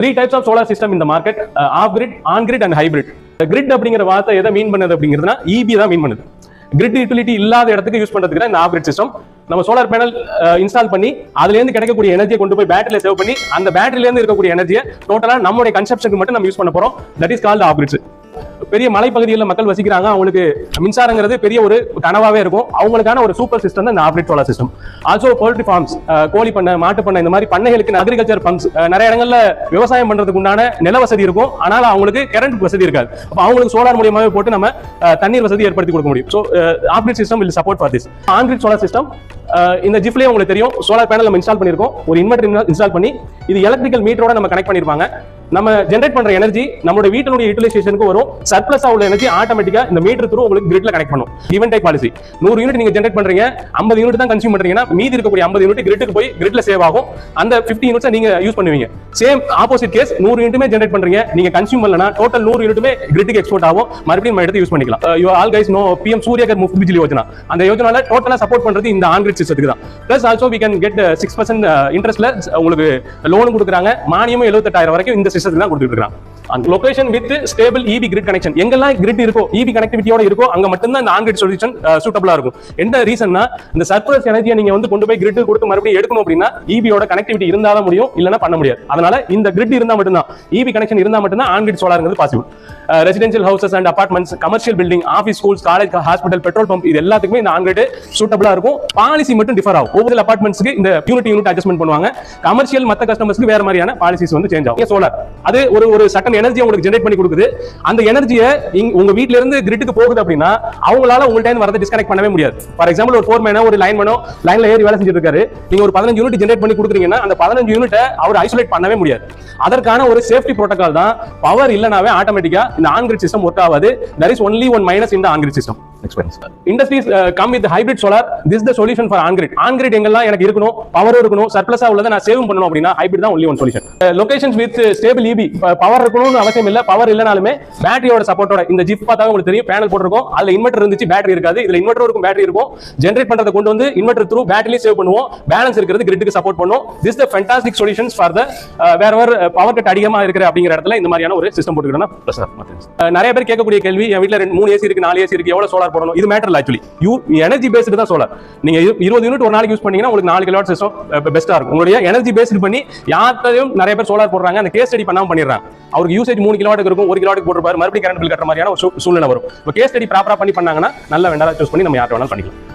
Three types of solar system இந்த market off grid on grid and hybrid grid அப்படிங்கிற வார்த்தை எதை மீன் பண்ணுது அப்படிங்கிறதுனா இபி தான் மீன் பண்ணுது. கிரிட் யூட்டிலிட்டி இல்லாத இடத்துக்கு யூஸ் பண்றதுக்கு தான் இந்த ஆஃப் கிரிட் சிஸ்டம் நம்ம சோலார் பேனல் இன்ஸ்டால் பண்ணி அதுல இருந்து கிடைக்கக்கூடிய எனர்ஜியை கொண்டு போய் பேட்டரியில் சேவ் பண்ணி அந்த பேட்டரியிலேருந்து இருக்கக்கூடிய எனர்ஜியை டோட்டலா நம்மளுடைய கன்செப்ஷனுக்கு மட்டும் நம்ம யூஸ் பண்ண போறோம். That is called off grids பெரிய மலைப்பகுதிகளில் மக்கள் வசிக்கிறாங்க. அவங்களுக்கு மின்சாரங்கிறது பெரிய ஒரு கனவாவே இருக்கும். அவங்களுக்கான ஒரு சூப்பர் சிஸ்டம் தான் இந்த operate solar system also poultry farms கோழி பண்ணை மாட்டு பண்ணை இந்த மாதிரி பண்ணைகளுக்கு அக்ரிகல்ச்சர் பம்ப்ஸ் நிறைய இடங்கள்ல விவசாயம் பண்றதுக்கு உண்டான நில வசதி இருக்கும். ஆனால் அவங்களுக்கு கரண்ட் வசதி இருக்காது. அப்போ அவங்களுக்கு சோலார் மூலியமாவே போட்டு நம்ம தண்ணீர் வசதி ஏற்படுத்தி கொடுக்க முடியும். So operate system will support for this on grid solar system இந்த ஜிப்லேயே உங்களுக்கு தெரியும். சோலார் பேனல் நம்ம இன்ஸ்டால் பண்ணியிருக்கோம். ஒரு இன்வெர்டர் இன்ஸ்டால் பண்ணி இது எலக்ட்ரிக்கல் மீட்டரோட நம்ம கனெக்ட் பண்ணிருப்பாங்க நம்ம ஜென்ரேட் பண்ற எனர்ஜி நம்மளுடைய வீட்டினுடைய யூட்டிலைசேஷனுக்கு வரும். சர்ப்ளஸா உள்ள எனர்ஜி ஆட்டோமேட்டிக்கா இந்த மீட்டர் த்ரூ உங்களுக்கு கிரிட்ல கனெக்ட் பண்ணும். ஈவன் டைப் பாலிசி நூறு யூனிட் நீங்க ஜென்ரேட் பண்றீங்க ஐம்பது யூனிட் தான் கன்சியூம் பண்றீங்கன்னா மீதி இருக்கக்கூடிய ஐம்பது யூனிட் கிரிட்டுக்கு போய் கிரிட்ல சேவ் ஆகும். அந்த 50 யூனிட்ஸ் நீங்க யூஸ் பண்ணுவீங்க. சேம் ஆப்போசிட் கேஸ் நூறு யூனிட்டுமே ஜென்ரேட் பண்றீங்க. நீங்க கன்சியூம் பண்ணலனா டோட்டல் நூறு யூனிட்டுமே கிரிட்டுக்கு எக்ஸ்போர்ட் ஆகும். மறுபடியும் நம்ம எடுத்து யூஸ் பண்ணிக்கலாம். You all guys know PM Suryaghar Muft Bijli Yojana அந்த யோஜனால டோட்டலா சப்போர்ட் பண்றது இந்த ஆன்கிரிட் சிஸ்டத்துக்கு தான். Plus also we can get six percent இன்ட்ரெஸ்ட்ல உங்களுக்கு லோன் கொடுக்குறாங்க. மானியமும் எழுபத்தெட்டாயிரம் வரைக்கும் இந்த சிஸ்டத்துக்கு தான் கொடுத்துட்டு இருக்கான். அந்த location with stable EB grid connection எங்கெல்லாம் கிரிட் இருக்கோ இபி கனெக்டிவிட்டியோட இருக்கோ அங்க மட்டும்தான் இந்த ஆன்கிரிட் சொல்யூஷன் சூட்டபிளா இருக்கும். என்ன ரீசன்னா இந்த சர்ப்ளஸ் எனர்ஜியை நீங்க வந்து கொண்டு போய் கிரிட் கொடுத்து மறுபடியும் எடுக்கணும் அப்படின்னா இபியோட கனெக்டிவிட்டி இருந்தாலும் முடியும் இல்லைன்னா பண்ண முடியாது. அதனால இந்த கிரிட் இருந்தா மட்டும்தான் இபி கனெக்ஷன் இருந்தா மட்டும்தான் on grid சோலாருங்கிறது possible residential houses and apartments commercial building office schools college hospital petrol pump இது எல்லாத்துக்குமே இந்த ஆன்கிரிட் சூட்டபிளா இருக்கும். பாலிசி மட்டும் டிஃபர் ஆகும். ஒவ்வொரு அபார்ட்மெண்ட்ஸ்க்கு இந்த யூனிட் யூனிட் அட்ஜஸ்ட்மெண்ட் பண்ணுவாங்க. கமர்ஷியல் மற்ற கஸ்டமர்ஸ்க்கு வேற மாதிரியான பாலிசிஸ் வந்து சேஞ்ச் ஆகும். சோலார் அது ஒரு ஒரு சட்டன் எனர்ஜி உங்களுக்கு ஜென்ரேட் பண்ணி கொடுக்குது. அந்த எனர்ஜியை உங்க வீட்ல இருந்து கிரிட்டுக்கு போகுது அப்படின்னா அவங்களால உங்கள்ட்ட வரதை டிஸ்கனெக்ட் பண்ணவே முடியாது. ஃபார் எக்ஸாம்பிள் ஒரு ஃபோர் மேனோ ஒரு லைன் மேனோ லைன்ல ஏறி வேலை செஞ்சுட்டு இருக்காரு நீங்க ஒரு பதினஞ்சு யூனிட் ஜென்ரேட் பண்ணி கொடுக்குறீங்கன்னா அந்த பதினஞ்சு யூனிட்டை அவர் ஐசோலேட் பண்ணவே முடியாது. அதற்கான ஒரு சேஃப்டி ப்ரோட்டோகால் தான் பவர் இல்லனாவே ஆட்டோமேட்டிக்கா இந்த ஆன்கிரிட் சிஸ்டம் ஒர்க் ஆகாது. There is only one minus இந்த on grid system experience industries come with hybrid solar this the solution for on grid on grid எங்கெல்லாம் எனக்கு இருக்கணும் பவரும் இருக்கணும் சர்ப்ளஸா உள்ளதை நான் சேவ் பண்ணணும் அப்படின்னா ஹைபிரிட் தான் only one solution locations with stable EB power இருக்கணும்னு அவசியம் இல்ல. பவர் இல்லனாலுமே பேட்டரியோட சப்போர்ட்டோட இந்த ஜிப் பார்த்தாவே உங்களுக்கு தெரியும் பேனல் போட்டிருக்கோம். அதுல இன்வெர்டர் இருந்துச்சு பேட்டரி இருக்காது. இதுல இன்வெர்டர் இருக்கும் பேட்டரி இருக்கும். ஜென்ரேட் பண்றதை கொண்டு வந்து இன்வெர்டர் த்ரூ பேட்டரியும் சேவ் பண்ணுவோம். பேலன்ஸ் இருக்கிறது கிரிட்டுக்கு சப்போர்ட் பண்ணும். This the fantastic solutions for the வேற வேற பவர் கட் அதிகமா இருக்கிற அப்படிங்கிற இடத்துல இந்த மாதிரியான ஒரு சிஸ்டம் போட்டுக்கிறோம்னா அஹ் நிறைய பேர் கேட்கக்கூடிய கேள்வி என் வீட்ல ரெண்டு மூணு ஏசி இருக்கு நாலு ஏசி இருக்கு எவ்வளவு சோலார் போடணும். இது matter actually you energy based தான் சோலார் நீங்க இருபது யூனிட் ஒரு நாளைக்கு யூஸ் பண்ணீங்கன்னா உங்களுக்கு நாலு கிலோவாட் சிஸ்டம் பெஸ்டா இருக்கும். உங்களுடைய எனர்ஜி பேஸ்டு பண்ணி யார்ட்டையும் நிறைய பேர் சோலார் போடுறாங்க அந்த கேஸ் ஸ்டடி பண்ணாம பண்ணிடுறாங்க. அவருக்கு யூசேஜ் மூணு கிலோவாட்டுக்கு இருக்கும் ஒரு கிலோவாட்டுக்கு போட்டுருப்பாரு. மறுபடியும் கரண்ட் பில் கட்டுற மாதிரியான ஒரு சூழ்நிலை வரும். இப்போ கேஸ் ஸ்டடி ப்ராப்பரா பண்ணி பண்ணாங்கன்னா நல்ல வேண்டாம் சூஸ் பண்ணி நம்ம யார்ட்ட வேணாலும் பண்ணிக்கலாம்.